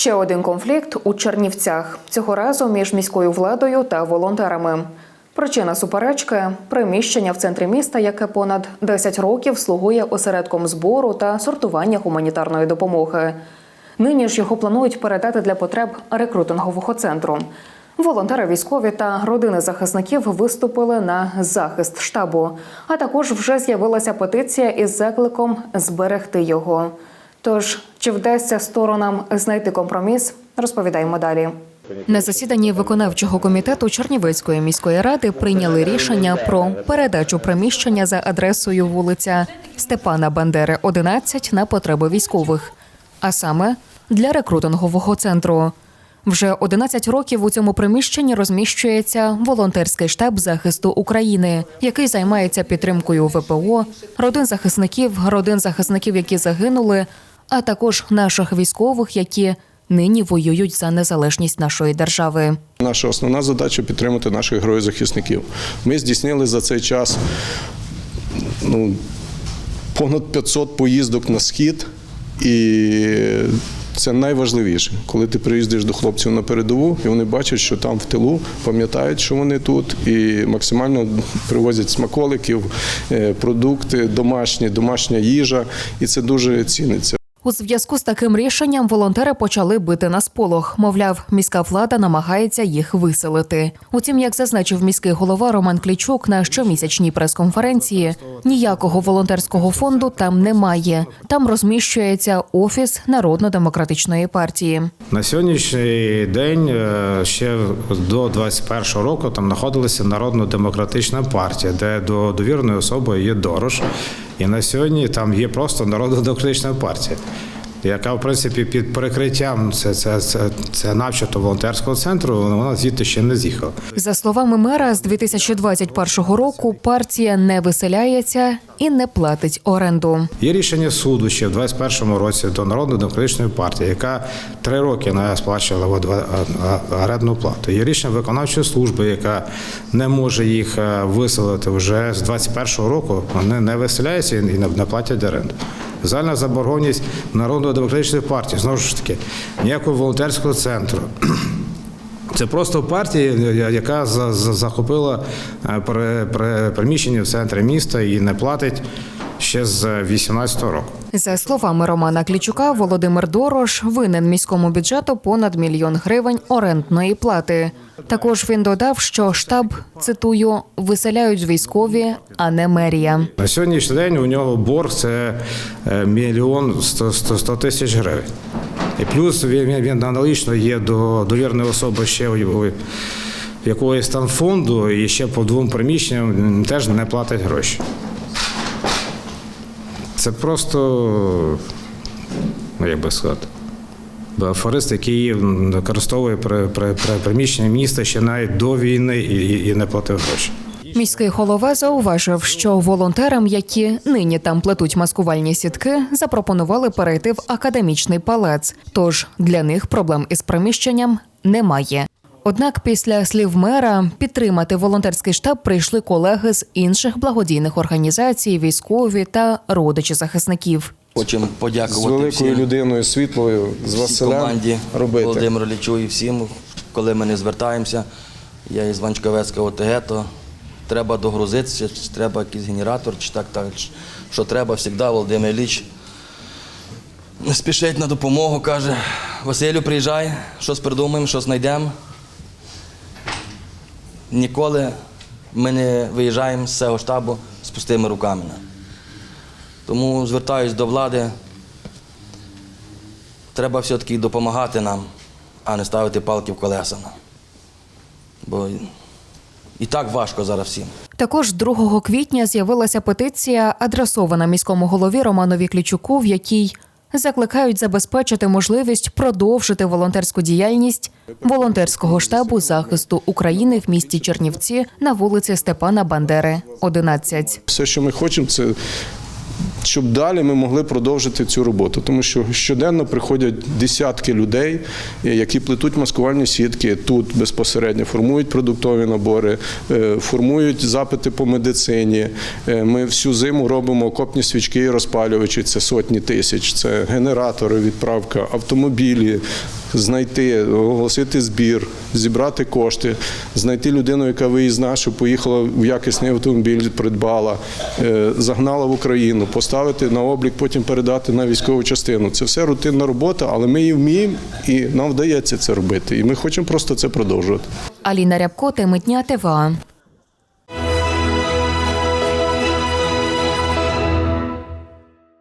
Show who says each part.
Speaker 1: Ще один конфлікт у Чернівцях цього разу між міською владою та волонтерами. Причина суперечки приміщення в центрі міста, яке понад 10 років слугує осередком збору та сортування гуманітарної допомоги. Нині ж його планують передати для потреб рекрутингового центру. Волонтери військові та родини захисників виступили на захист штабу. А також вже з'явилася петиція із закликом зберегти його. Тож, чи вдасться сторонам знайти компроміс, розповідаємо далі. На засіданні виконавчого комітету Чернівецької міської ради прийняли рішення про передачу приміщення за адресою вулиця Степана Бандери, 11 на потреби військових, а саме для рекрутингового центру. Вже 11 років у цьому приміщенні розміщується волонтерський штаб захисту України, який займається підтримкою ВПО, родин захисників, родин захисників, які загинули, а також наших військових, які нині воюють за незалежність нашої держави.
Speaker 2: Наша основна задача підтримати наших героїв-захисників. Ми здійснили за цей час ну, понад 500 поїздок на схід, і це найважливіше, коли ти приїздиш до хлопців на передову, і вони бачать, що там в тилу пам'ятають, що вони тут, і максимально привозять смаколиків, е, продукти, домашні, домашня їжа, і це дуже ціниться.
Speaker 1: У зв'язку з таким рішенням волонтери почали бити на сполох. Мовляв, міська влада намагається їх виселити. Утім, як зазначив міський голова Роман Клічук на щомісячній прес-конференції, ніякого волонтерського фонду там немає. Там розміщується офіс Народно-демократичної партії.
Speaker 3: На сьогоднішній день е, ще до 21-го року там знаходилася Народно-демократична партія, де до довірної особи є Дорош. І на сьогодні там є просто Народно-демократична партія, яка, в принципі, під перекриттям це, це, це, це начебто волонтерського центру, вона звідти ще не з'їхала.
Speaker 1: За словами мера, з 2021 року партія не виселяється і не платить оренду.
Speaker 3: Є рішення суду ще в 21-му році до Народно-демократичної партії, яка три роки не сплачувала орендну плату. Є рішення виконавчої служби, яка не може їх е, виселити вже з 21-го року. Вони не виселяються і не платять оренду. Загальна заборгованість народної демократичної партії знову ж таки ніякого волонтерського центру. Це просто партія, яка за- за- захопила е, приміщення в центрі міста і не платить ще з 18-го року.
Speaker 1: За словами Романа Клічука, Володимир Дорош винен міському бюджету понад мільйон гривень орендної плати. Також він додав, що штаб цитую виселяють військові, а не мерія.
Speaker 3: На сьогоднішній день у нього борг це е, мільйон сто- сто- сто тисяч гривень. І плюс він, він, аналогічно є до довірної особи ще у, якоїсь там фонду, і ще по двом приміщенням теж не платить гроші. Це просто, ну як би сказати, афорист, який використовує при, при, при приміщення міста ще навіть до війни і, і не платив гроші.
Speaker 1: Міський голова зауважив, що волонтерам, які нині там плетуть маскувальні сітки, запропонували перейти в академічний палац. Тож для них проблем із приміщенням немає. Однак, після слів мера підтримати волонтерський штаб прийшли колеги з інших благодійних організацій, військові та родичі захисників.
Speaker 4: Хочемо
Speaker 2: З
Speaker 4: подякувати
Speaker 2: великою
Speaker 4: всім,
Speaker 2: людиною світлою, з Василем
Speaker 4: команді
Speaker 2: робити.
Speaker 4: Володимиру Лічу і всім, коли ми не звертаємося. Я із Ванчковецького ОТГ, то треба догрузитися, чи треба якийсь генератор, чи так, так. Що треба, завжди Володимир Ліч спішить на допомогу, каже, Василю, приїжджай, щось придумаємо, щось знайдемо. Ніколи ми не виїжджаємо з цього штабу з пустими руками. Тому звертаюсь до влади. Треба все-таки допомагати нам, а не ставити палки в колеса. Бо і так важко зараз всім.
Speaker 1: Також 2 квітня з'явилася петиція, адресована міському голові Романові Клічуку, в якій закликають забезпечити можливість продовжити волонтерську діяльність волонтерського штабу захисту України в місті Чернівці на вулиці Степана Бандери, 11.
Speaker 2: Все, що ми хочемо, це щоб далі ми могли продовжити цю роботу. Тому що щоденно приходять десятки людей, е, які плетуть маскувальні сітки тут безпосередньо, формують продуктові набори, е, формують запити по медицині. Е, Ми всю зиму робимо окопні свічки і розпалювачі. Це сотні тисяч, це генератори, відправка, автомобілі. Знайти, оголосити збір, зібрати кошти, знайти людину, яка виїзна, що поїхала в якісний автомобіль, придбала, е, загнала в Україну, поставити на облік, потім передати на військову частину. Це все рутинна робота, але ми її вміємо і нам вдається це робити. І ми хочемо просто це продовжувати.
Speaker 1: Аліна Рябко, Темитня ТВА.